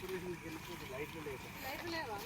లైట్లు లేవు? లైట్లు లేవా?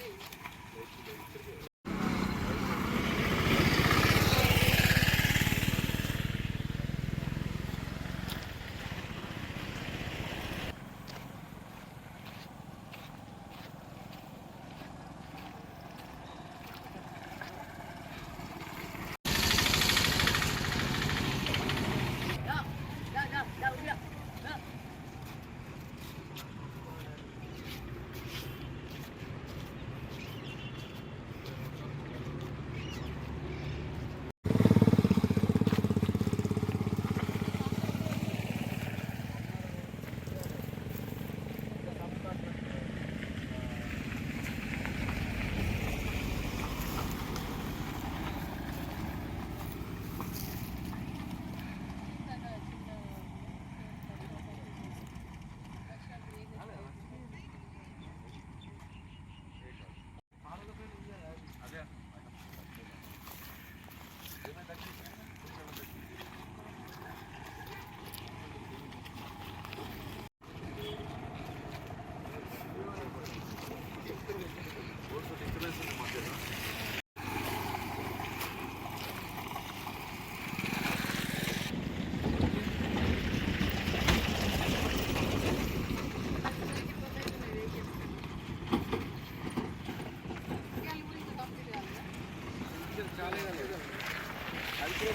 అది కూడా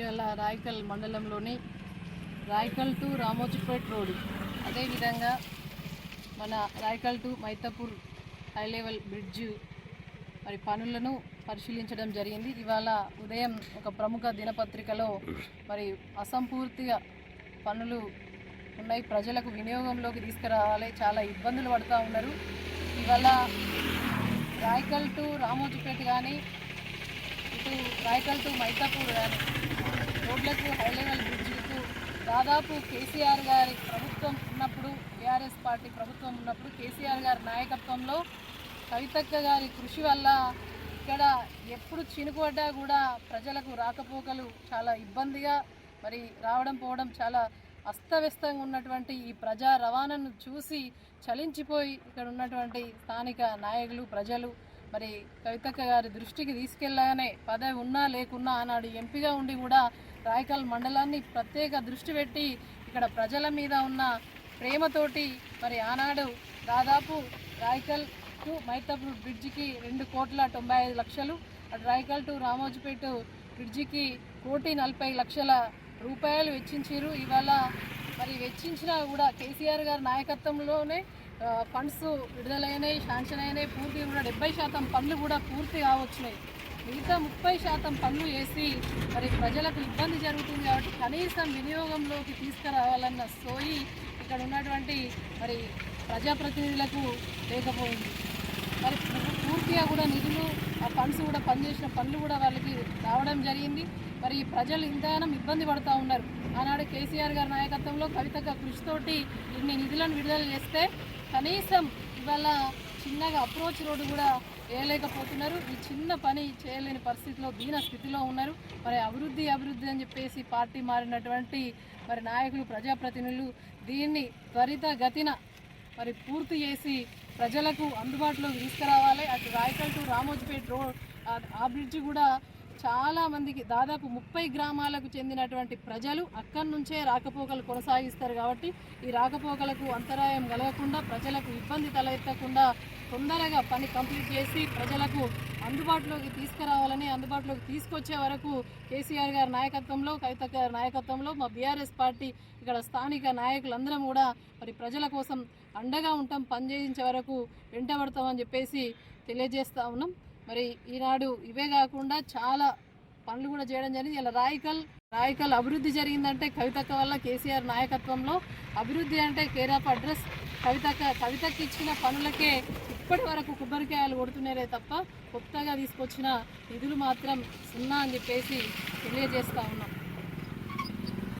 ఇవాళ రాయకల్ మండలంలోని రాయకల్ టు రామోజీపేట్ రోడ్. అదేవిధంగా మన Rayakal to Maithapur high level bridge మరి పనులను పరిశీలించడం జరిగింది. ఇవాళ ఉదయం ఒక ప్రముఖ దినపత్రికలో మరి అసంపూర్తిగా పనులు ఉన్నాయి. ప్రజలకు వినియోగంలోకి తీసుకురావాలి. చాలా ఇబ్బందులు పడుతూ ఉన్నారు. ఇవాళ రాయకల్ టు రామోజీపేట కానీ ఇటు రాయకల్ టు మైతాపూర్ కానీ రోడ్లకు హై లెవెల్ బ్రిడ్జ్లకు దాదాపు కేసీఆర్ గారి ప్రభుత్వం ఉన్నప్పుడు టీఆర్ఎస్ పార్టీ ప్రభుత్వం ఉన్నప్పుడు కేసీఆర్ గారి నాయకత్వంలో కవితక్క గారి కృషి వల్ల ఇక్కడ ఎప్పుడు చినుకుపడ్డా కూడా ప్రజలకు రాకపోకలు చాలా ఇబ్బందిగా మరి రావడం పోవడం చాలా అస్తవ్యస్తంగా ఉన్నటువంటి ఈ ప్రజా రవాణాను చూసి చలించిపోయి ఇక్కడ ఉన్నటువంటి స్థానిక నాయకులు ప్రజలు మరి కవితక్క గారి దృష్టికి తీసుకెళ్ళగానే పదవి ఉన్నా లేకున్నా ఆనాడు ఎంపీగా ఉండి కూడా రాయకల్ మండలాన్ని ప్రత్యేక దృష్టి పెట్టి ఇక్కడ ప్రజల మీద ఉన్న ప్రేమతోటి మరి ఆనాడు దాదాపు రాయకల్ టు మైతాపూర్ బ్రిడ్జికి రెండు కోట్ల తొంభై ఐదు లక్షలు అటు రాయకల్ టు రామోజుపేట బ్రిడ్జికి కోటి నలభై లక్షల రూపాయలు వెచ్చించారు ఇవాళ మరి వెచ్చించినా కూడా కేసీఆర్ గారి నాయకత్వంలోనే ఫండ్స్ విడుదలైనాయి శాంక్షన్ అయినాయి. పూర్తి కూడా డెబ్బై శాతం పనులు కూడా పూర్తి కావచ్చున్నాయి. మిగతా ముప్పై శాతం పన్ను వేసి మరి ప్రజలకు ఇబ్బంది జరుగుతుంది కాబట్టి కనీసం వినియోగంలోకి తీసుకురావాలన్న సోయి ఇక్కడ ఉన్నటువంటి మరి ప్రజాప్రతినిధులకు లేకపోయింది. మరి పూర్తిగా కూడా నిధులు ఆ ఫండ్స్ కూడా పనిచేసిన పనులు కూడా వాళ్ళకి రావడం జరిగింది. మరి ప్రజలు ఇంతగానం ఇబ్బంది పడుతూ ఉన్నారు. ఆనాడు కేసీఆర్ గారి నాయకత్వంలో కవితగా కృషితోటి ఇన్ని నిధులను విడుదల చేస్తే కనీసం ఇవాళ చిన్నగా అప్రోచ్ రోడ్డు కూడా చేయలేకపోతున్నారు. ఈ చిన్న పని చేయలేని పరిస్థితిలో దీన స్థితిలో ఉన్నారు. మరి అభివృద్ధి అభివృద్ధి అని చెప్పేసి పార్టీ మారినటువంటి మరి నాయకులు ప్రజాప్రతినిధులు దీన్ని త్వరితగతిన మరి పూర్తి చేసి ప్రజలకు అందుబాటులోకి తీసుకురావాలి. అటు రాయకల్ టు రామోజీపేట్ రోడ్ ఆ బ్రిడ్జ్ కూడా చాలా మందికి దాదాపు ముప్పై గ్రామాలకు చెందినటువంటి ప్రజలు అక్కడి నుంచే రాకపోకలు కొనసాగిస్తారు కాబట్టి ఈ రాకపోకలకు అంతరాయం కలగకుండా ప్రజలకు ఇబ్బంది తలెత్తకుండా తొందరగా పని కంప్లీట్ చేసి ప్రజలకు అందుబాటులోకి తీసుకురావాలని అందుబాటులోకి తీసుకొచ్చే వరకు కేసీఆర్ గారి నాయకత్వంలో కవిత గారి నాయకత్వంలో మా బీఆర్ఎస్ పార్టీ ఇక్కడ స్థానిక నాయకులందరం కూడా మరి ప్రజల కోసం అండగా ఉంటాం పనిచేయించే వరకు వెంటబడతామని చెప్పేసి తెలియజేస్తా ఉన్నాం. మరి ఈనాడు ఇవే కాకుండా చాలా పనులు కూడా చేయడం జరిగింది. ఇలా రాయకల్ రాయకల్ అభివృద్ధి జరిగిందంటే కవితక్క వల్ల కేసీఆర్ నాయకత్వంలో అభివృద్ధి అంటే కేర్ ఆఫ్ అడ్రస్. కవితక్క కవితకి ఇచ్చిన పనులకే ఇప్పటి వరకు కొబ్బరికాయలు కొడుతున్నారే తప్ప కొత్తగా తీసుకొచ్చిన నిధులు మాత్రం సున్నా అని చెప్పేసి తెలియజేస్తా ఉన్నాం.